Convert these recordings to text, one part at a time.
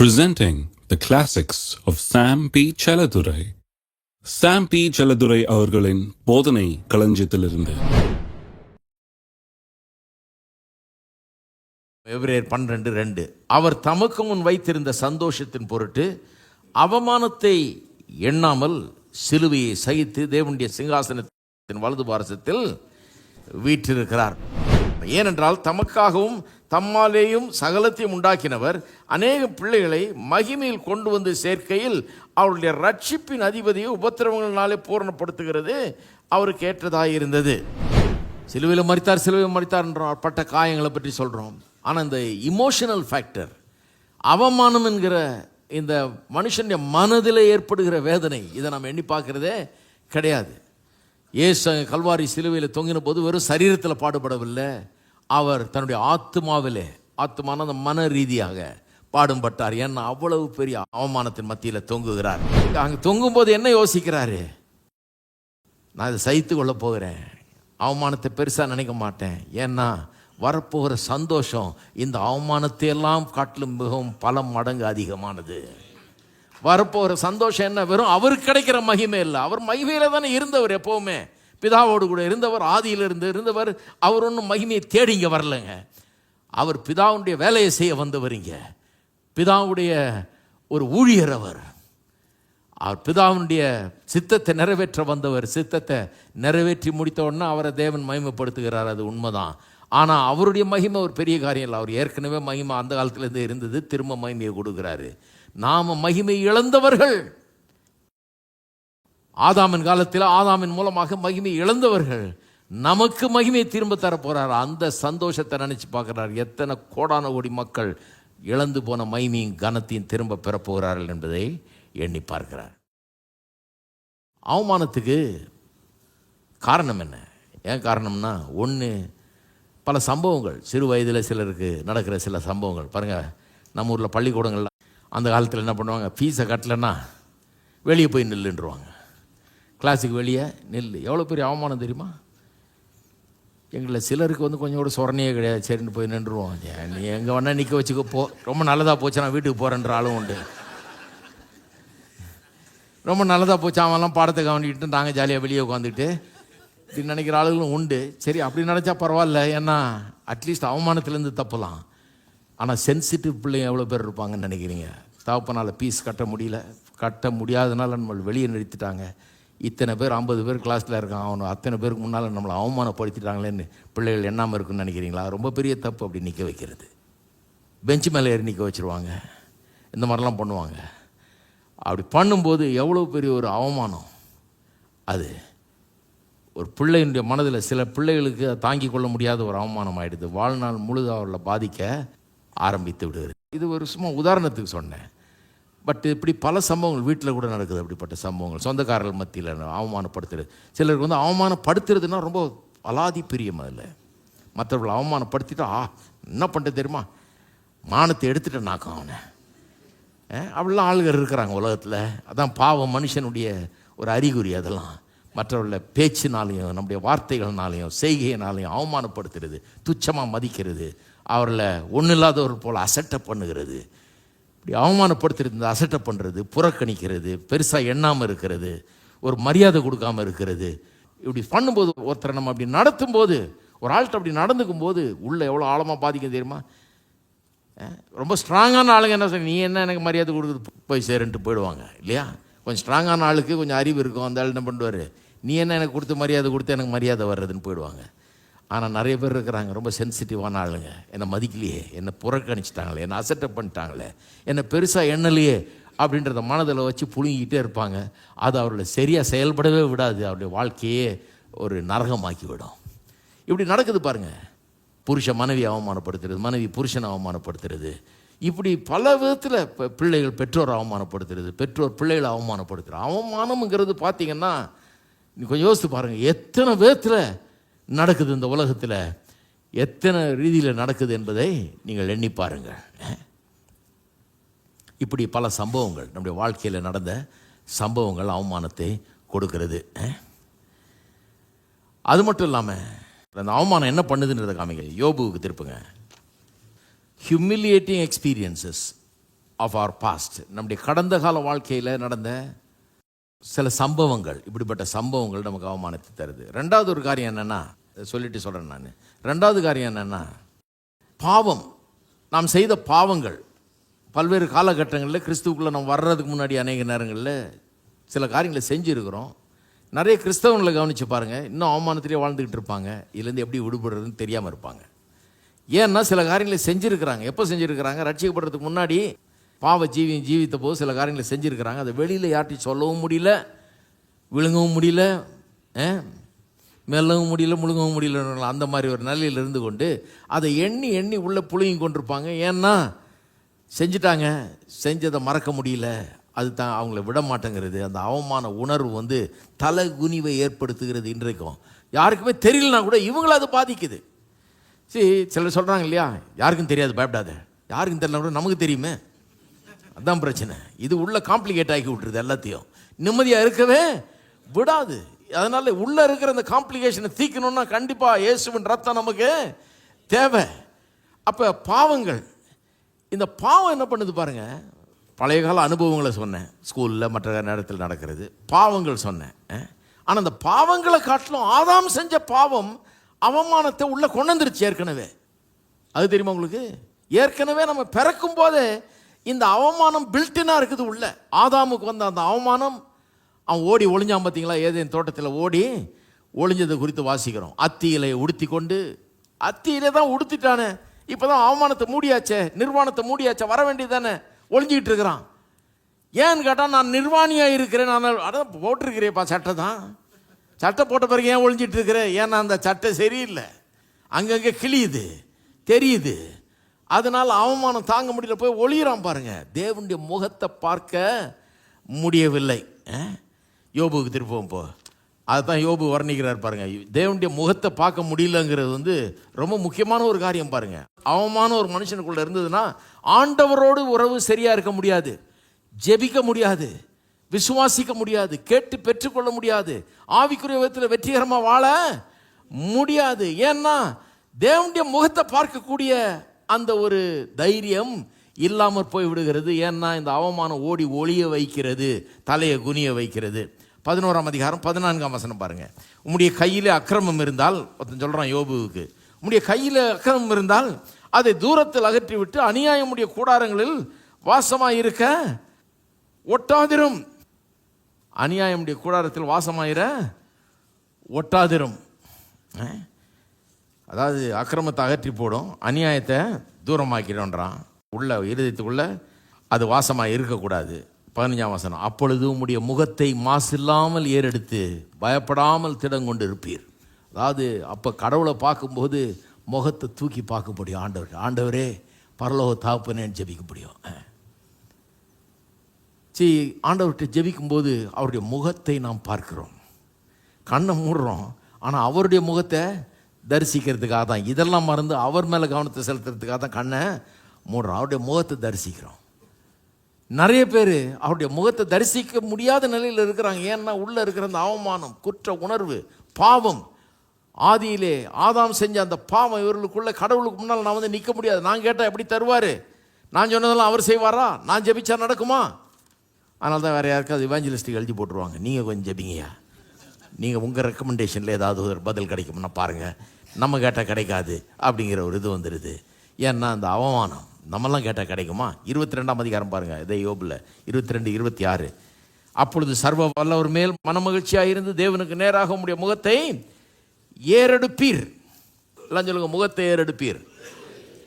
presenting the classics of Sam P. Chaladurai. Sam P. Chaladurai அவர்களின் போதனை களஞ்சியத்திலிருந்து எபிரேயர் பன்னிரண்டு ரெண்டு அவர் தமக்கு முன் வைத்திருந்த சந்தோஷத்தின் பொருட்டு அவமானத்தை எண்ணாமல் சிலுவையை சகித்து தேவனுடைய சிங்காசனத்தின் வலது பாரசத்தில் வீற்றிருக்கிறார் ஏனென்றால் தமக்காகவும் தம்மாலேயும் சகலத்தையும் உண்டாக்கினவர். அநேக பிள்ளைகளை மகிமையில் கொண்டு வந்து சேர்க்கையில் அவருடைய ரட்சிப்பின் அதிபதியை உபத்திரவங்களினாலே பூரணப்படுத்துகிறது. அவருக்கு ஏற்றதாக இருந்தது. சிலுவையில் மறித்தார் சிலுவையில் மறித்தார்ன்றோம் பட்ட காயங்களை பற்றி சொல்கிறோம் ஆனால் இந்த இமோஷனல் ஃபேக்டர் அவமானம் என்கிற இந்த மனுஷனுடைய மனதில் ஏற்படுகிற வேதனை இதை நம்ம எண்ணி பார்க்குறதே கிடையாது. ஏசு கல்வாரி சிலுவையில் தொங்கின போது வெறும் சரீரத்தில் பாடுபடவில்லை. அவர் தன்னுடைய ஆத்மாவிலே ஆத்மான அந்த மன ரீதியாக பாடும்பட்டார் ஏன்னா அவ்வளவு பெரிய அவமானத்தின் மத்தியில் தொங்குகிறார். அங்கே தொங்கும்போது என்ன யோசிக்கிறாரு? நான் இதை சகித்து கொள்ள போகிறேன். அவமானத்தை பெருசாக நினைக்க மாட்டேன். ஏன்னா வரப்போகிற சந்தோஷம் இந்த அவமானத்தை எல்லாம் காட்டிலும் மிகவும் பல மடங்கு அதிகமானது. வரப்போகிற சந்தோஷம் என்ன? வெறும் அவருக்கு கிடைக்கிற மகிமை இல்லை. அவர் மகிமையில் தானே இருந்தவர் எப்போவுமே. பிதாவோடு கூட இருந்தவர் ஆதியில் இருந்து இருந்தவர் அவர் ஒன்றும் மகிமையை தேடி இங்கே வரலைங்க. அவர் பிதாவுடைய வேலையை செய்ய வந்தவரிங்க பிதாவுடைய ஒரு ஊழியர் அவர். அவர் பிதாவுடைய சித்தத்தை நிறைவேற்ற வந்தவர். சித்தத்தை நிறைவேற்றி முடித்த உடனே அவரை தேவன் மகிமைப்படுத்துகிறார் அது உண்மைதான். ஆனால் அவருடைய மகிமை ஒரு பெரிய காரியம் இல்லை. அவர் ஏற்கனவே மகிமை அந்த காலத்துலேருந்து இருந்தது திரும்ப மகிமையை கொடுக்குறாரு. நாம் மகிமை இழந்தவர்கள். ஆதாமின் காலத்தில் ஆதாமின் மூலமாக மகிமை இழந்தவர்கள் நமக்கு மகிமையை திரும்ப தரப்போகிறார் அந்த சந்தோஷத்தை நினச்சி பார்க்குறார். எத்தனை கோடான கோடி மக்கள் இழந்து போன மகிமையும் கனத்தையும் திரும்ப பெறப்போகிறார்கள் என்பதை எண்ணி பார்க்கிறார். அவமானத்துக்கு காரணம் என்ன? ஏன் காரணம்னா ஒன்று பல சம்பவங்கள் சிறு வயதில் சிலருக்கு நடக்கிற சில சம்பவங்கள். பாருங்கள் நம்ம ஊரில் பள்ளிக்கூடங்கள்லாம் அந்த காலத்தில் என்ன பண்ணுவாங்க? ஃபீஸை கட்டலைன்னா வெளியே போய் நில்லுன்றவாங்க. கிளாஸுக்கு வெளியே நெல் எவ்வளோ பெரிய அவமானம் தெரியுமா? எங்களில் சிலருக்கு வந்து கொஞ்சம் கூட சொரணையே கிடையாது. சரின்னு போய் நின்றுருவோம் நீ எங்கே வேணால் நிற்க வச்சுக்க போ. ரொம்ப நல்லதாக போச்சு நான் வீட்டுக்கு போகிறேன்ற ஆளும் உண்டு. ரொம்ப நல்லதாக போச்சு. அவன்லாம் பாடத்தை கவனிக்கிட்டு நாங்கள் ஜாலியாக வெளியே உட்காந்துட்டு இப்படி நினைக்கிற ஆளுகளும் உண்டு. சரி அப்படி நினச்சா பரவாயில்ல. ஏன்னா அட்லீஸ்ட் அவமானத்துலேருந்து தப்பலாம். ஆனால் சென்சிட்டிவ் பிள்ளைங்க எவ்வளோ பேர் இருப்பாங்கன்னு நினைக்கிறீங்க? தகப்பனால் பீஸ் கட்ட முடியல. கட்ட முடியாதனால நம்ம வெளியே நிறுத்திட்டாங்க. இத்தனை பேர் ஐம்பது பேர் கிளாஸில் இருக்கான். அவனு அத்தனை பேருக்கு முன்னால் நம்மளை அவமானப்படுத்திட்டாங்களேன்னு பிள்ளைகள் எண்ணாமல் இருக்குன்னு நினைக்கிறீங்களா? ரொம்ப பெரிய தப்பு அப்படி நிற்க வைக்கிறது. பெஞ்ச் மேலே ஏறி நிற்க வச்சுருவாங்க. இந்த மாதிரிலாம் பண்ணுவாங்க. அப்படி பண்ணும்போது எவ்வளோ பெரிய ஒரு அவமானம். அது ஒரு பிள்ளையினுடைய மனதில் சில பிள்ளைகளுக்கு தாங்கி தாங்கிக் கொள்ள முடியாத ஒரு அவமானம் ஆகிடுது வாழ்நாள் முழுது அவர்களை பாதிக்க ஆரம்பித்து விடுகிறது. இது ஒரு சும்மா உதாரணத்துக்கு சொன்னேன். பட் இப்படி பல சம்பவங்கள் வீட்டில் கூட நடக்குது அப்படிப்பட்ட சம்பவங்கள். சொந்தக்காரர்கள் மத்தியில் அவமானப்படுத்துறது. சிலருக்கு வந்து அவமானப்படுத்துறதுன்னா ரொம்ப அலாதி பிரியம் அதில். மற்றவர்களை அவமானப்படுத்திட்டா ஆ என்ன பண்ணுறது தெரியுமா? மானத்தை எடுத்துட்டு நாக்கம் அவனை. அப்படிலாம் ஆளுகள் இருக்கிறாங்க உலகத்தில். அதான் பாவம் மனுஷனுடைய ஒரு அறிகுறி அதெல்லாம். மற்றவர்கள பேச்சினாலையும் நம்முடைய வார்த்தைகள்னாலையும் செய்கையினாலையும் அவமானப்படுத்துறது துச்சமாக மதிக்கிறது அவர்களை ஒன்றும் இல்லாதவர் போல் அசட்டை பண்ணுகிறது. இப்படி அவமானப்படுத்துறது அசட்டை பண்ணுறது புறக்கணிக்கிறது பெருசாக எண்ணாமல் இருக்கிறது ஒரு மரியாதை கொடுக்காம இருக்கிறது. இப்படி பண்ணும்போது ஒருத்தரை நம்ம அப்படி நடத்தும்போது ஒரு ஆள்கிட்ட அப்படி நடந்துக்கும் போது உள்ளே எவ்வளோ ஆழமாக பாதிக்கும் தெரியுமா? ரொம்ப ஸ்ட்ராங்கான ஆளுங்க என்ன சொல்ல நீ என்ன எனக்கு மரியாதை கொடுக்குறது போய் சேருன்ட்டு போயிடுவாங்க இல்லையா? கொஞ்சம் ஸ்ட்ராங்கான ஆளுக்கு கொஞ்சம் அறிவு இருக்கும் அந்த ஆள் என்ன பண்ணுவார்? நீ என்ன எனக்கு கொடுத்து மரியாதை கொடுத்து எனக்கு மரியாதை வர்றதுன்னு போயிடுவாங்க. ஆனால் நிறைய பேர் இருக்கிறாங்க. ரொம்ப சென்சிட்டிவான ஆளுங்க. என்னை மதிக்கலையே. என்னை புறக்கணிச்சிட்டாங்களே. என்னை அசட்டப் பண்ணிட்டாங்களே. என்னை பெருசாக எண்ணலையே அப்படின்றத மனதில் வச்சு புழுங்கிக்கிட்டே இருப்பாங்க. அது அவர்களை சரியாக செயல்படவே விடாது. அவருடைய வாழ்க்கையே ஒரு நரகமாக்கி விடும் இப்படி நடக்குது பாருங்க. புருஷன் மனைவி அவமானப்படுத்துறது மனைவி புருஷனை அவமானப்படுத்துறது. இப்படி பல விதத்தில் இப்போ பிள்ளைகள் பெற்றோர் அவமானப்படுத்துறது பெற்றோர் பிள்ளைகளை அவமானப்படுத்துறது. அவமானம்ங்கிறது பார்த்தீங்கன்னா நீ கொஞ்சம் யோசித்து பாருங்கள் எத்தனை விதத்தில் நடக்குது இந்த உலகத்தில். எத்தனை ரீதியில் நடக்குது என்பதை நீங்கள் எண்ணி பாருங்கள். இப்படி பல சம்பவங்கள் நம்முடைய வாழ்க்கையில் நடந்த சம்பவங்கள் அவமானத்தை கொடுக்கிறது. அது மட்டும் இல்லாமல் அந்த அவமானம் என்ன பண்ணுதுன்றதை காமிங்க. யோபுவுக்கு திருப்புங்க. Humiliating experiences of our past நம்முடைய கடந்த கால வாழ்க்கையில் நடந்த சில சம்பவங்கள் இப்படிப்பட்ட சம்பவங்கள் நமக்கு அவமானத்தை தருது. ரெண்டாவது ஒரு காரியம் என்னென்னா சொல்லிட்டு சொல்கிறேன் நான். ரெண்டாவது காரியம் என்னென்னா பாவம். நாம் செய்த பாவங்கள். பல்வேறு காலகட்டங்களில் கிறிஸ்துவுக்குள்ளே நம்ம வர்றதுக்கு முன்னாடி அநேக நேரங்களில் சில காரியங்களை செஞ்சுருக்கிறோம். நிறைய கிறிஸ்தவங்களை கவனித்து பாருங்கள் இன்னும் அவமானத்திலே வாழ்ந்துக்கிட்டு இருப்பாங்க. இதுலேருந்து எப்படி விடுபடுறதுன்னு தெரியாமல் இருப்பாங்க. ஏன்னா சில காரியங்களை செஞ்சுருக்கிறாங்க. எப்போ செஞ்சுருக்கிறாங்க? ரட்சிக்கப்படுறதுக்கு முன்னாடி பாவ ஜீவியம் ஜீவித்த போது சில காரியங்களை செஞ்சுருக்கிறாங்க. அதை வெளியில் யார்ட்டையும் சொல்லவும் முடியல விழுங்கவும் முடியல மெல்லவும் முடியல முழுங்கவும் முடியல அந்த மாதிரி ஒரு நிலையில் இருந்து கொண்டு அதை எண்ணி எண்ணி உள்ளே புழுங்கி கொண்டிருப்பாங்க. ஏன்னா செஞ்சுட்டாங்க. செஞ்சதை மறக்க முடியல. அது தான் அவங்கள விட மாட்டேங்கிறது அந்த அவமான உணர்வு வந்து தலை குனிவை ஏற்படுத்துகிறது இன்றைக்கும். யாருக்குமே தெரியலனா கூட இவங்கள அது பாதிக்குது. சரி சிலர் சொல்கிறாங்க இல்லையா? யாருக்கும் தெரியாது பயப்படாத. யாருக்கும் தெரியல கூட நமக்கு தெரியுமே. அதான் பிரச்சனை. இது உள்ள காம்ப்ளிகேட் ஆக்கி விட்டுருது எல்லாத்தையும். நிம்மதியாக இருக்கவே விடாது. அதனால் உள்ளே இருக்கிற அந்த காம்ப்ளிகேஷனை தீக்கணும்னா கண்டிப்பாக இயேசுவின் ரத்தம் நமக்கு தேவை. அப்போ பாவங்கள் இந்த பாவம் என்ன பண்ணுது பாருங்கள் பழைய கால அனுபவங்களை சொன்னேன். ஸ்கூலில் மற்ற நேரத்தில் நடக்கிறது. பாவங்கள் சொன்னேன். ஆனால் அந்த பாவங்களை காட்டிலும் ஆதாம் செஞ்ச பாவம் அவமானத்தை உள்ளே கொண்டு வந்துருச்சு ஏற்கனவே. அது தெரியுமா உங்களுக்கு? ஏற்கனவே நம்ம பிறக்கும் போதே இந்த அவமானம் பில்டினாக இருக்குது உள்ள. ஆதாமுக்கு வந்த அந்த அவமானம் அவன் ஓடி ஒளிஞ்சான் பார்த்தீங்களா? ஏதேன் தோட்டத்தில் ஓடி ஒளிஞ்சதை குறித்து வாசிக்கிறோம். அத்தியிலை உடுத்தி கொண்டு அத்தியிலே தான் உடுத்திட்டானே. இப்போ தான் அவமானத்தை மூடியாச்சே நிர்வாணத்தை மூடியாச்சே வர வேண்டியதானே ஒளிஞ்சிக்கிட்டு இருக்கிறான். ஏன்னு கேட்டால் நான் நிர்வாணியாக இருக்கிறேன். நான் அதான் போட்டிருக்கிறேப்பா சட்டை தான். சட்டை போட்ட பிறகு ஏன் ஒளிஞ்சிட்டு இருக்கிறேன் ஏன்னா அந்த சட்டை சரியில்லை. அங்கங்கே கிழியுது தெரியுது. அதனால் அவமானம் தாங்க முடியல. போய் ஒளியிறான் பாருங்கள் தேவனுடைய முகத்தை பார்க்க முடியவில்லை. ஆ? யோபுக்கு திருப்பவும் போ. அதுதான் யோபு வர்ணிக்கிறார் பாருங்க. தேவனுடைய முகத்தை பார்க்க முடியலங்கிறது வந்து ரொம்ப முக்கியமான ஒரு காரியம் பாருங்க. அவமான ஒரு மனுஷனுக்குள்ள இருந்ததுன்னா ஆண்டவரோடு உறவு சரியா இருக்க முடியாது. ஜெபிக்க முடியாது. விசுவாசிக்க முடியாது. கேட்டு பெற்றுக்கொள்ள முடியாது. ஆவிக்குரிய விதத்தில் வெற்றிகரமாக வாழ முடியாது. ஏன்னா தேவனுடைய முகத்தை பார்க்கக்கூடிய அந்த ஒரு தைரியம் இல்லாமற் போய் விடுகிறது. ஏன்னா இந்த அவமானம் ஓடி ஒளிய வைக்கிறது தலையை குனிய வைக்கிறது. பதினோராம் அதிகாரம் பதினான்காம் வசனம் பாருங்க. உம்முடைய கையில் அக்கிரமம் இருந்தால் ஒருத்தன் சொல்கிறான் யோபுவுக்கு உம்முடைய கையில் அக்கிரமம் இருந்தால் அதை தூரத்தில் அகற்றிவிட்டு அநியாயமுடைய கூடாரங்களில் வாசமாக இருக்க ஒட்டாதிரும் அநியாயமுடைய கூடாரத்தில் வாசமாயிர ஒட்டாதிரும். அதாவது அக்கிரமத்தை அகற்றி போடும் அநியாயத்தை தூரமாக்கிறோன்றான் உள்ள இருதயத்துக்குள்ளே அது வாசமாக இருக்கக்கூடாது பதினஞ்சாம் வசனம் அப்பொழுது உம்முடைய முகத்தை மாசில்லாமல் ஏறெடுத்து பயப்படாமல் திடங்கொண்டு இருப்பீர் அதாவது அப்போ கடவுளை பார்க்கும்போது முகத்தை தூக்கி பார்க்க முடியும் ஆண்டவர். ஆண்டவரே பரலோக தாப்புனேன்னு ஜெபிக்க முடியும் சி ஆண்டவர்கிட்ட ஜெபிக்கும்போது அவருடைய முகத்தை நாம் பார்க்கிறோம். கண்ணை மூடுறோம். ஆனால் அவருடைய முகத்தை தரிசிக்கிறதுக்காக தான் இதெல்லாம் மறந்து அவர் மேலே கவனத்தை செலுத்துறதுக்காக தான் கண்ணை மூடுறோம். அவருடைய முகத்தை தரிசிக்கிறோம். நிறைய பேர் அவருடைய முகத்தை தரிசிக்க முடியாத நிலையில் இருக்கிறாங்க. ஏன்னா உள்ளே இருக்கிற அந்த அவமானம் குற்ற உணர்வு பாவம் ஆதியிலே ஆதாம் செஞ்ச அந்த பாவம் இவர்களுக்குள்ளே கடவுளுக்கு முன்னால் நான் வந்து நிற்க முடியாது. நான் கேட்டால் எப்படி தருவார்? நான் சொன்னதெல்லாம் அவர் செய்வாரா? நான் ஜெபிச்சா நடக்குமா? அதனால தான் வேறு யாருக்காவது இவாஞ்சலிஸ்ட்டுக்கு எழுதி போட்டுருவாங்க. நீங்கள் கொஞ்சம் ஜெபிங்கய்யா. நீங்கள் உங்கள் ரெக்கமெண்டேஷனில் ஏதாவது ஒரு பதில் கிடைக்கும்னா பாருங்கள் நம்ம கேட்டால் கிடைக்காது அப்படிங்கிற ஒரு இது வந்துடுது ஏன்னா அந்த அவமானம் நம்மெல்லாம் கேட்டால் கிடைக்குமா? இருபத்தி ரெண்டாம் அதிகாரம் பாருங்கள் இதே யோபில். இருபத்தி ரெண்டு இருபத்தி ஆறு அப்பொழுது சர்வ வல்லவர் மேல் மனமகிழ்ச்சியாக இருந்து தேவனுக்கு நேராக உடைய முகத்தை ஏறெடுப்பீர். எல்லாம் சொல்லுங்க முகத்தை ஏறெடுப்பீர்.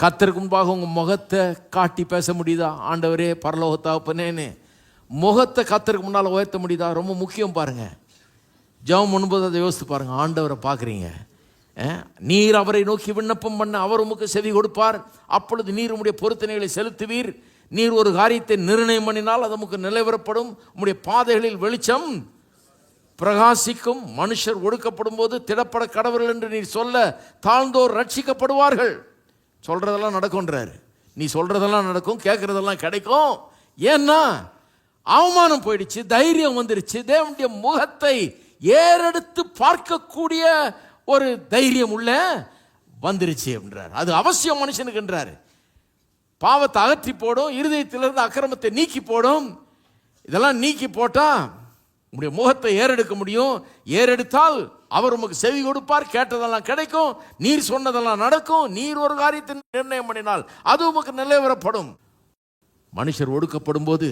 கத்தருக்கு முன்பாக உங்கள் முகத்தை காட்டி பேச முடியுதா? ஆண்டவரே பரலோகத்தாப்பனேன்னு முகத்தை கத்தருக்கு முன்னால் உயர்த்த முடியுதா? ரொம்ப முக்கியம் பாருங்கள் ஜெபம் பண்ணும்போது அதை யோசித்து பாருங்கள் ஆண்டவரை பார்க்குறீங்க. நீர் அவரை நோக்கி விண்ணப்பம் பண்ண அவர் உமக்கு செவி கொடுப்பார். அப்பொழுது நீர் உம்முடைய பொருத்தனைகளை செலுத்துவீர். நீர் ஒரு காரியத்தை நிர்ணயம் பண்ணினால் அது உமக்கு நிலைவரப்படும் உம்முடைய பாதைகளில் வெளிச்சம் பிரகாசிக்கும். மனுஷர் ஒடுக்கப்படும் போது திடப்பட கடவுள் என்று நீ சொல்ல தாழ்ந்தோர் ரட்சிக்கப்படுவார்கள். சொல்கிறதெல்லாம் நடக்கும்ன்றார். நீ சொல்கிறதெல்லாம் நடக்கும் கேட்குறதெல்லாம் கிடைக்கும். ஏன்னா அவமானம் போயிடுச்சு தைரியம் வந்துருச்சு. தேவனுடைய முகத்தை ஏறெடுத்து பார்க்கக்கூடிய ஒரு தைரியம் உள்ள வந்துருச்சு அப்படின்றார் அது அவசியம் மனுஷனுக்குன்றாரு பாவத்தை அகற்றி போடும் இருதயத்திலிருந்து அக்கிரமத்தை நீக்கி போடும். இதெல்லாம் நீக்கி போட்டால் உங்களுடைய முகத்தை ஏறெடுக்க முடியும். ஏறெடுத்தால் அவர் உமக்கு செவி கொடுப்பார் கேட்டதெல்லாம் கிடைக்கும் நீர் சொன்னதெல்லாம் நடக்கும் நீர் ஒரு காரியத்தை நிர்ணயம் பண்ணினால் அது உமக்கு நிலைவரப்படும் மனுஷர் ஒடுக்கப்படும் போது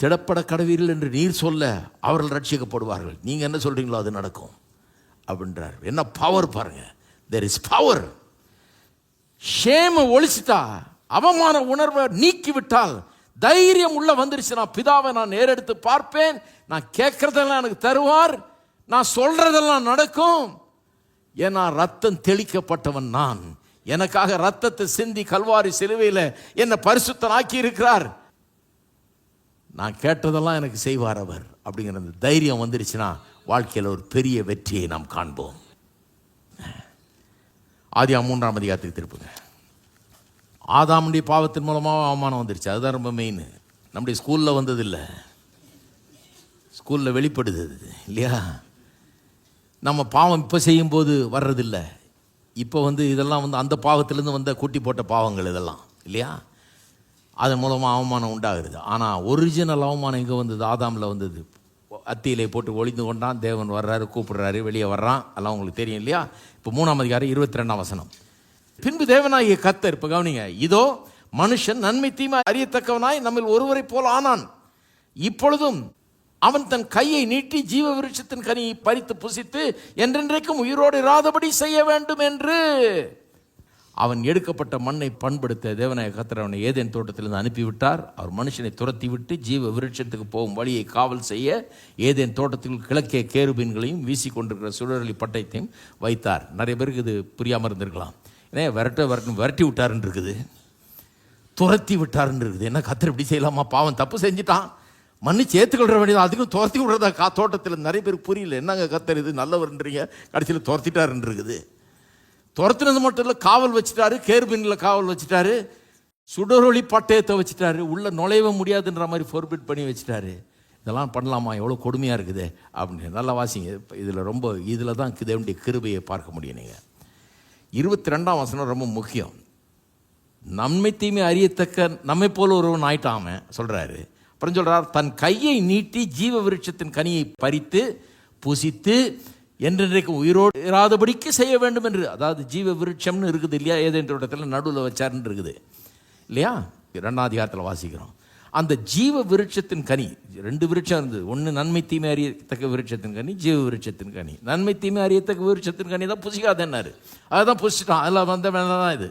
திடப்பட கடவீர்கள் என்று நீர் சொல்ல அவர்கள் ரட்சிக்கப்படுவார்கள். நீங்கள் என்ன சொல்கிறீங்களோ அது நடக்கும். அப்படின்றார். என்ன பவர் பாருங்க. தெர் இஸ் பவர் ஷேமை ஒழிச்சிட்டா அவமான உணர்வை நீக்கிவிட்டால் தைரியம் உள்ள வந்துருச்சு நான் பிதாவை நான் நேரெடுத்து பார்ப்பேன். நான் கேட்குறதெல்லாம் எனக்கு தருவார். நான் சொல்றதெல்லாம் நடக்கும். ஏன்னா ரத்தம் தெளிக்கப்பட்டவன் நான். எனக்காக ரத்தத்தை சிந்தி கல்வாரி சிலுவையில் என்னை பரிசுத்தனாக்கி இருக்கிறார் நான் கேட்டதெல்லாம் எனக்கு செய்வார் அவர். அப்படிங்கிற அந்த தைரியம் வந்துருச்சுன்னா வாழ்க்கையில் ஒரு பெரிய வெற்றியை நாம் காண்போம். ஆதியா மூன்றாம் அதிகாரத்துக்கு திருப்புங்க ஆதாமுடைய பாவத்தின் மூலமாக அவமானம் வந்துருச்சு. அதுதான் ரொம்ப மெயின் நம்முடைய ஸ்கூலில் வந்ததில்லை. ஸ்கூலில் வெளிப்படுது அது இல்லையா? நம்ம பாவம் இப்போ செய்யும்போது வர்றதில்லை. இப்போ வந்து இதெல்லாம் வந்து அந்த பாவத்திலேருந்து வந்த கூட்டி போட்ட பாவங்கள் இதெல்லாம் இல்லையா? அதன் மூலமாக அவமானம் உண்டாகுது. ஆனால் ஒரிஜினல் அவமானம் எங்கே வந்தது? ஆதாமில் வந்தது. அத்தியிலே போட்டு ஒளிந்து கொண்டான். தேவன் வர்றாரு கூப்பிடுறாரு வெளியே வர்றான். எல்லாம் உங்களுக்கு தெரியும் இல்லையா? இப்போ மூணாம் அதிகாரம் இருபத்தி ரெண்டாம் வசனம். பின்பு தேவனாகிய கத்தர் இப்போ கவனிங்க இதோ மனுஷன் நன்மை தீமை அறியத்தக்கவனாய் நம்மில் ஒருவரை போல் ஆனான். இப்பொழுதும் அவன் தன் கையை நீட்டி ஜீவ விருட்சத்தின் கனியை பறித்து புசித்து என்றென்றைக்கும் உயிரோடு இராதபடி செய்ய வேண்டும் என்று அவன் எடுக்கப்பட்ட மண்ணை பண்படுத்த தேவநாய கத்தர் அவனை ஏதேன் தோட்டத்திலிருந்து அனுப்பிவிட்டார். அவர் மனுஷனை துரத்தி விட்டு ஜீவ விருட்சத்துக்கு போகும் வழியை காவல் செய்ய ஏதேன் தோட்டத்தில் கிழக்கே கேருபீன்களையும் வீசி கொண்டிருக்கிற சுழலி பட்டயத்தையும் வைத்தார். நிறைய பேருக்கு இது புரியாமல் இருந்திருக்கலாம். ஏன்னா விரட்ட விரட்டு விரட்டி விட்டாருன்னு இருக்குது துரத்தி விட்டாருன்னு இருக்குது என்ன கத்தர் இப்படி செய்யலாமா? பாவம் தப்பு செஞ்சுட்டான். மன்னிச்சு ஏற்றுக்கொள்ற வேண்டியது அதுக்கும் துரத்தி விடுறதா கா தோட்டத்தில் நிறைய பேருக்கு புரியல. என்னங்க கத்தர் இது நல்லவர்ன்றீங்க? கடைசியில் துரத்திட்டாருன்னு இருக்குது துரத்துனது மட்டும் இல்லை காவல் வச்சுட்டாரு கேர்பின்ல காவல் வச்சுட்டாரு சுடரொளி பட்டயத்தை வச்சுட்டாரு உள்ள நுழையவே முடியாதுன்ற மாதிரி ஃபோர்பிட் பண்ணி வச்சுட்டாரு. இதெல்லாம் பண்ணலாமா? எவ்வளோ கொடுமையாக இருக்குது அப்படின்னு நல்லா வாசிங்க. இதில் ரொம்ப இதில் தான் தேவனுடைய கிருபையை பார்க்க முடியும் நீங்கள் இருபத்தி ரெண்டாம் வசனம் ரொம்ப முக்கியம். நன்மை தீமை அறியத்தக்க நம்மை போல ஒருவன் ஆயிட்டாம சொல்கிறாரு அப்புறம் சொல்கிறார் தன் கையை நீட்டி ஜீவ விருட்சத்தின் கனியை பறித்து புசித்து என்றென்றைக்கு உயிரோடு இராதபடிக்கு செய்ய வேண்டும் என்று. அதாவது ஜீவ விருட்சம்னு இருக்குது இல்லையா? ஏதென்ற இடத்துல நடுவில் வச்சாருன்னு இருக்குது. இல்லையா? ரெண்டாதிகாரத்தில் வாசிக்கிறோம். அந்த ஜீவ விருட்சத்தின் கனி ரெண்டு விருட்சம் இருந்தது. ஒன்று நன்மை தீமை அறியத்தக்க விருட்சத்தின் கனி ஜீவ விருட்சத்தின் கனி. நன்மை தீமை அறியத்தக்க விருட்சத்தின் கனி தான் புசிக்காதேன்னாரு. அதுதான் புசிட்டான் அதில் வந்த வேலை தான் இது.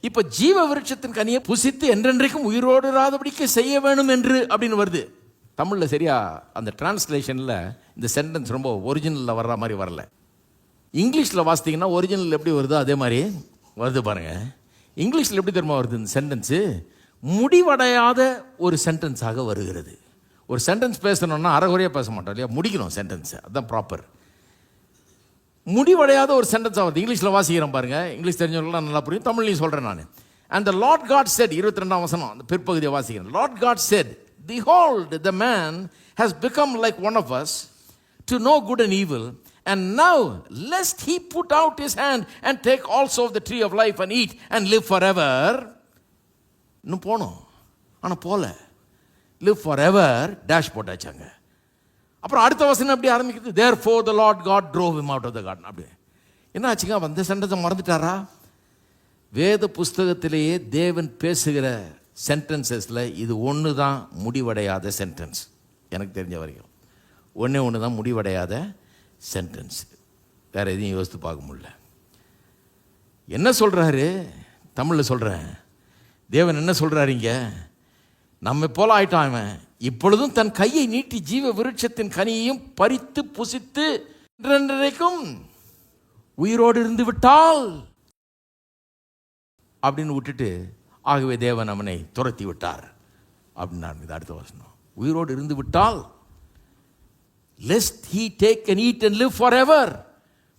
இப்போ ஜீவ விருட்சத்தின் கனியை புசித்து என்றென்றைக்கும் உயிரோடு இராதபடிக்கு செய்ய வேணும் என்று அப்படின்னு வருது. தமிழில் சரியாக அந்த டிரான்ஸ்லேஷனில் இந்த சென்டென்ஸ் ரொம்ப ஒரிஜினலில் வர்ற மாதிரி வரல. இங்கிலீஷில் வாசித்தீங்கன்னா ஒரிஜினல் எப்படி வருதோ அதே மாதிரி வருது பாருங்கள் இங்கிலீஷில் எப்படி தெரியுமா வருது இந்த சென்டென்ஸு முடிவடையாத ஒரு சென்டென்ஸாக வருகிறது. ஒரு சென்டென்ஸ் பேசணும்னா அரைகுறையாக பேச மாட்டோம் இல்லையா? முடிக்கணும் சென்டென்ஸு அதுதான் ப்ராப்பர் முடிவடையாத ஒரு சென்டென்ஸ் ஆகுது இங்கிலீஷில் வாசிக்கிறேன் பாருங்க. இங்கிலீஷ் தெரிஞ்சவங்களாம் நல்லா புரியும். தமிழ்லையும் சொல்கிறேன் நான். அண்ட் லார்ட் காட் செட் இருபத்தி ரெண்டாம் வசனம் அந்த பிற்பகுதியை வாசிக்கிறேன். Lord God said Behold, the man man become like one of us to know good good evil. And and lest he put out his hand and take also of the the of life life and and and live for ever இன்னும் போனோம். ஆனால் போல. Live for ever dash போட்டாச்சாங்க. அப்புறம் அடுத்த வசனம் எப்படி ஆரம்பிக்குது? Therefore the Lord God drove him out of the garden அப்படி என்ன ஆச்சுங்க? வந்த சண்டத்தை மறந்துட்டாரா? வேத புஸ்தகத்திலேயே தேவன் பேசுகிற சென்டென்சஸில் இது ஒன்று தான் முடிவடையாத சென்டென்ஸ். எனக்கு தெரிஞ்ச வரைக்கும். ஒன்றே ஒன்று தான் முடிவடையாத சென்டென்ஸ். வேறு எதையும் யோசித்து பார்க்க முடியல. என்ன சொல்கிறாரு தமிழில் சொல்கிறேன் தேவன் என்ன சொல்கிறாரு இங்க? நம்மை போல ஆயிட்டான் அவன் இப்பொழுதும் தன் கையை நீட்டி ஜீவ விருட்சத்தின் கனியையும் பறித்து புசித்து என்றென்றைக்கும் உயிரோடு இருந்து விட்டால் அப்படின்னு விட்டுட்டு ஆகவே தேவன் அவனை துரத்தி விட்டார் அப்படின்னாரு இது அடுத்த வசனம். உயிரோடு இருந்து விட்டால் lest he take and eat and live for ever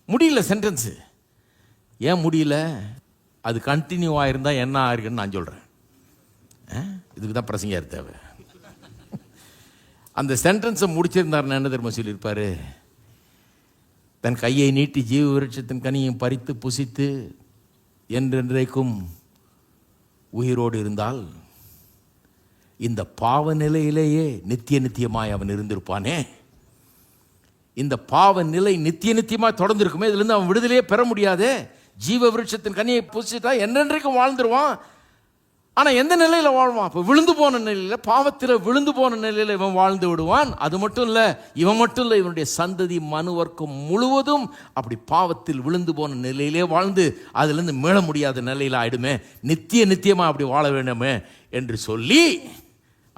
முடியல சென்டென்ஸு ஏன் முடியல? அது கண்டினியூ ஆகிருந்தால் என்ன ஆயிருக்குன்னு நான் சொல்கிறேன் இதுக்கு தான் பிரசங்கர் தேவை. அந்த சென்டென்ஸை முடிச்சிருந்தாருன்னு என்ன தெரியுமா சொல்லியிருப்பார்? தன் கையை நீட்டி ஜீவ விருட்சத்தின் கனியும் பறித்து புசித்து என்றென்றைக்கும் உயிரோடு இருந்தால் இந்த பாவ நிலையிலேயே நித்திய நித்தியமாய் அவன் இருந்திருப்பானே. இந்த பாவ நிலை நித்திய நித்தியமாக தொடர்ந்துருக்குமே இதுலேருந்து அவன் விடுதலையே பெற முடியாதே. ஜீவ விருட்சத்தின் கனியை புசிட்டா என்னென்றைக்கும் வாழ்ந்துருவான். ஆனால் எந்த நிலையில் வாழ்வான்? இப்போ விழுந்து போன நிலையில் பாவத்தில் விழுந்து போன நிலையில் இவன் வாழ்ந்து விடுவான். அது மட்டும் இல்லை இவன் மட்டும் இல்லை இவனுடைய சந்ததி மனு வர்க்கம் முழுவதும் அப்படி பாவத்தில் விழுந்து போன நிலையிலே வாழ்ந்து அதுலேருந்து மீள முடியாத நிலையில் ஆயிடுமே. நித்திய நித்தியமாக அப்படி வாழ வேண்டுமே என்று சொல்லி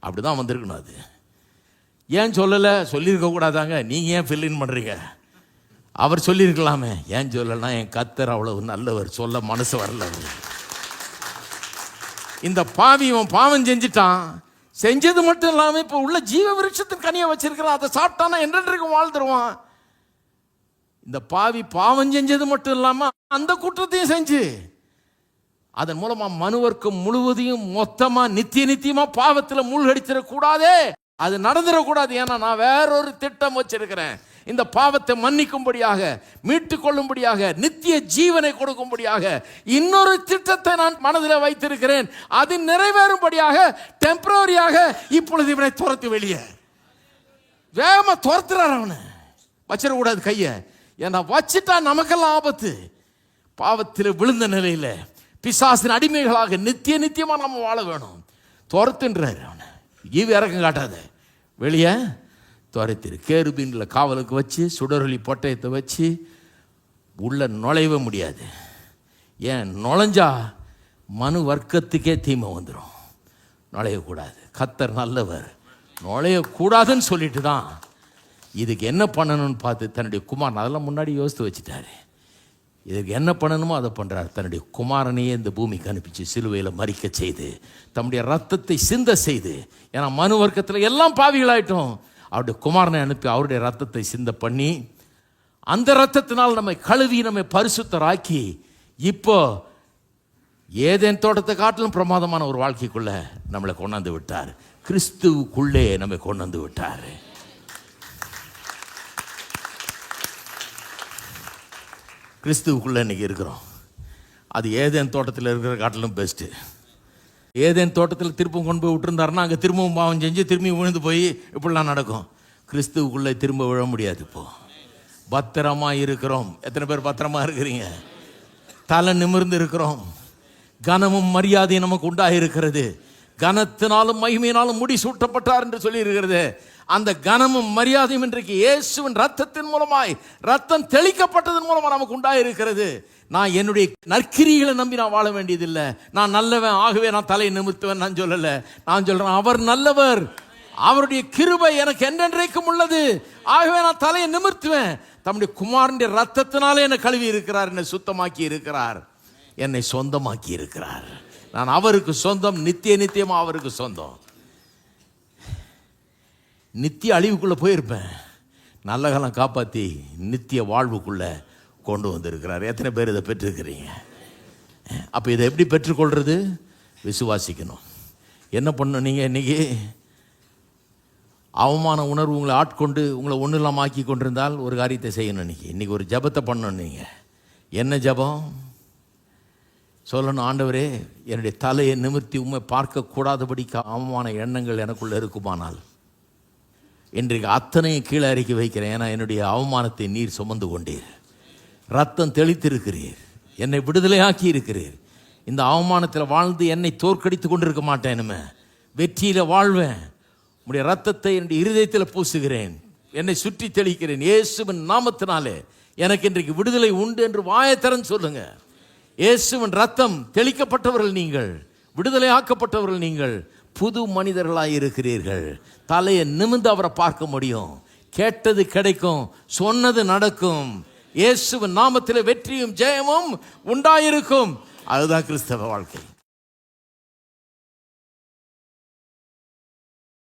அப்படி தான் வந்திருக்கணும் அது. ஏன் சொல்லலை? சொல்லியிருக்க கூடாதாங்க. நீங்கள் ஏன் ஃபில்லின் பண்ணுறீங்க அவர் சொல்லியிருக்கலாமே. ஏன் சொல்லலைன்னா என் கத்தர் அவ்வளவு நல்லவர். சொல்ல மனசு வரல. அவர் இந்த பாவி இவன் பாவம் செஞ்சிட்டான். செஞ்சது மட்டும் இல்லாமல் இப்போ உள்ள ஜீவ விருட்சத்தின் கனியை வச்சிருக்கிறான் அதை சாப்பிட்டானா என்றென்றைக்கும் வாழ்ந்துருவான்? இந்த பாவி பாவம் செஞ்சது மட்டும் இல்லாமல் அந்த குற்றத்தையும் செஞ்சு அதன் மூலமாக மனுவர்க்கம் முழுவதையும் மொத்தமாக நித்திய நித்தியமாக பாவத்தில் மூழ்கடிச்சிடக்கூடாதே. அது நடந்துடக்கூடாது. ஏன்னா நான் வேறொரு திட்டம் வச்சிருக்கிறேன். இந்த பாவத்தை மன்னிக்கும்படியாக மீட்டு கொள்ளும்படியாக நித்திய ஜீவனை கொடுக்கும்படியாக இன்னொரு திட்டத்தை நான் மனதில் வைத்திருக்கிறேன். அது நிறைவேறும்படியாக டெம்பரரியாக இப்பொழுது இவனை துரத்து வெளியே. வேகமாக துரத்துறார் அவனை. வச்சிடக்கூடாது கையை. ஏன்னா வச்சிட்டா நமக்கெல்லாம் ஆபத்து. பாவத்தில் விழுந்த நிலையில் பிசாசின் அடிமைகளாக நித்திய நித்தியமாக நம்ம வாழ வேணும். துரத்துன்றார் அவனை. ஈவி இறக்கம் காட்டாத. வெளியே. துரத்திரு. கேருபீனில் காவலுக்கு வச்சு சுடரொளி பொட்டயத்தை வச்சு உள்ளே நுழையவே முடியாது. ஏன் நுழைஞ்சா மனு வர்க்கத்துக்கே தீமை வந்துடும் நுழையக்கூடாது. கத்தர் நல்லவர். நுழையக்கூடாதுன்னு சொல்லிட்டு தான் இதுக்கு என்ன பண்ணணும்னு பார்த்து தன்னுடைய குமாரன் அதெல்லாம் முன்னாடி யோசித்து வச்சுட்டாரு. இதுக்கு என்ன பண்ணணுமோ அதை பண்ணுறார் தன்னுடைய குமாரனையே இந்த பூமிக்கு அனுப்பிச்சு சிலுவையில் மறிக்க செய்து தம்முடைய ரத்தத்தை சிந்த செய்து ஏன்னா மனு வர்க்கத்தில் எல்லாம் பாவிகளாயிட்டோம். அவருடைய குமாரனை அனுப்பி அவருடைய ரத்தத்தை சிந்த பண்ணி அந்த ரத்தத்தினால் நம்மை கழுவி நம்மை பரிசுத்தராக்கி இப்போ ஏதேன் தோட்டத்தை காட்டிலும் பிரமாதமான ஒரு வாழ்க்கைக்குள்ள நம்மளை கொண்டாந்து விட்டார். கிறிஸ்துவுக்குள்ளே நம்மை கொண்டாந்து விட்டார். கிறிஸ்துவுக்குள்ளே இன்னைக்கு இருக்கிறோம். அது ஏதேன் தோட்டத்தில் இருக்கிற காட்டிலும் பெஸ்ட்டு ஏதேன் தோட்டத்தில் திரும்பவும் கொண்டு போய் விட்டுருந்தாருன்னா அங்கே திரும்பவும் பாவம் செஞ்சு திரும்பி விழுந்து போய் இப்படிலாம் நடக்கும். கிறிஸ்துவுக்குள்ளே திரும்ப விழ முடியாது இப்போ. பத்திரமா இருக்கிறோம். எத்தனை பேர் பத்திரமா இருக்கிறீங்க? தலை நிமிர்ந்து இருக்கிறோம். கனமும் மரியாதையும் நமக்கு உண்டாக இருக்கிறது கனத்தினாலும் மகிமையினாலும் முடி சூட்டப்பட்டார் என்று சொல்லியிருக்கிறது. அந்த கனமும் மரியாதையும் இன்றைக்கு இயேசுவின் ரத்தத்தின் மூலமாய் ரத்தம் தெளிக்கப்பட்டதன் மூலமாக நமக்கு உண்டாயிருக்கிறது. நான் என்னுடைய நற்கிரிகளை நம்பி நான் வாழ வேண்டியதில்லை. நான் நல்லவன் ஆகவே நான் தலையை நிமித்துவேன் நான் சொல்லலை. நான் சொல்கிறேன் அவர் நல்லவர். அவருடைய கிருபை எனக்கு என்றென்றைக்கும் உள்ளது. ஆகவே நான் தலையை நிமிர்த்துவேன். தம்முடைய குமாரனுடைய ரத்தத்தினாலே என்னை கழுவி இருக்கிறார் என்னை சுத்தமாக்கி இருக்கிறார் என்னை சொந்தமாக்கி இருக்கிறார் நான் அவருக்கு சொந்தம் நித்திய நித்தியமாக அவருக்கு சொந்தம். நித்திய அழிவுக்குள்ளே போயிருப்பேன். நல்ல காலம் காப்பாற்றி நித்திய வாழ்வுக்குள்ளே கொண்டு வந்திருக்கிறார். எத்தனை பேர் இதை பெற்றிருக்கிறீங்க? அப்போ இதை எப்படி பெற்றுக்கொள்வது விசுவாசிக்கணும். என்ன பண்ணணும் நீங்கள் இன்னைக்கு? அவமான உணர்வு உங்களை ஆட்கொண்டு உங்களை ஒன்றும் இல்லாமல் ஆக்கி கொண்டிருந்தால் ஒரு காரியத்தை செய்யணும் இன்றைக்கி இன்றைக்கி ஒரு ஜபத்தை பண்ணணும் நீங்கள் என்ன ஜபம்? சொல்லணும் ஆண்டவரே என்னுடைய தலையை நிமிர்த்தி உண்மை பார்க்கக்கூடாதபடிக்கு அவமான எண்ணங்கள் எனக்குள்ளே இருக்குமானால் இன்றைக்கு அத்தனையும் கீழே இறக்கி வைக்கிறேன். ஏன்னா என்னுடைய அவமானத்தை நீர் சுமந்து கொண்டீர். ரத்தம் தெளித்திருக்கிறீர். என்னை விடுதலையாக்கி இருக்கிறீர். இந்த அவமானத்தில் வாழ்ந்து என்னை தோற்கடித்து கொண்டிருக்க மாட்டேன் இனிமே. வெற்றியில் வாழ்வேன். உடைய ரத்தத்தை என்னுடைய இருதயத்தில் பூசுகிறேன். என்னை சுற்றி தெளிக்கிறேன். இயேசுவின் நாமத்தினாலே எனக்கு இன்றைக்கு விடுதலை உண்டு என்று வாயத்தரன் சொல்லுங்கள் இயேசுவின் ரத்தம் தெளிக்கப்பட்டவர்கள் நீங்கள் விடுதலை ஆக்கப்பட்டவர்கள் நீங்கள் புது மனிதர்களாக இருக்கிறீர்கள். தலையை நிமிந்து அவரை பார்க்க முடியும். கேட்டது கிடைக்கும் சொன்னது நடக்கும். இயேசுவின் நாமத்தில் வெற்றியும் ஜெயமும் உண்டாயிருக்கும். அதுதான் கிறிஸ்தவ வாழ்க்கை.